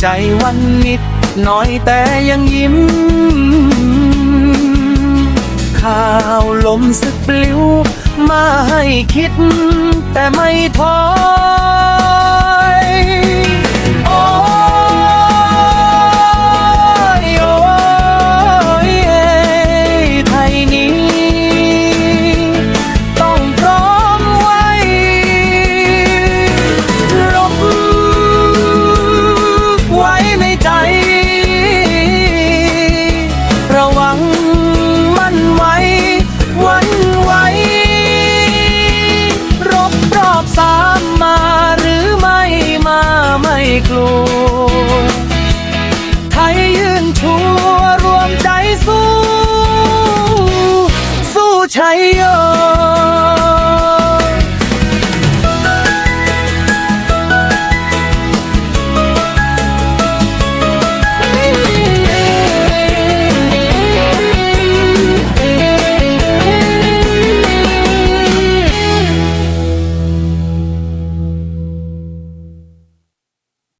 ใจวันนิด น้อยแต่ยังยิ้ม ข่าวลมสึกปลิว มาให้คิด แต่ไม่ท้อ বুঝাইও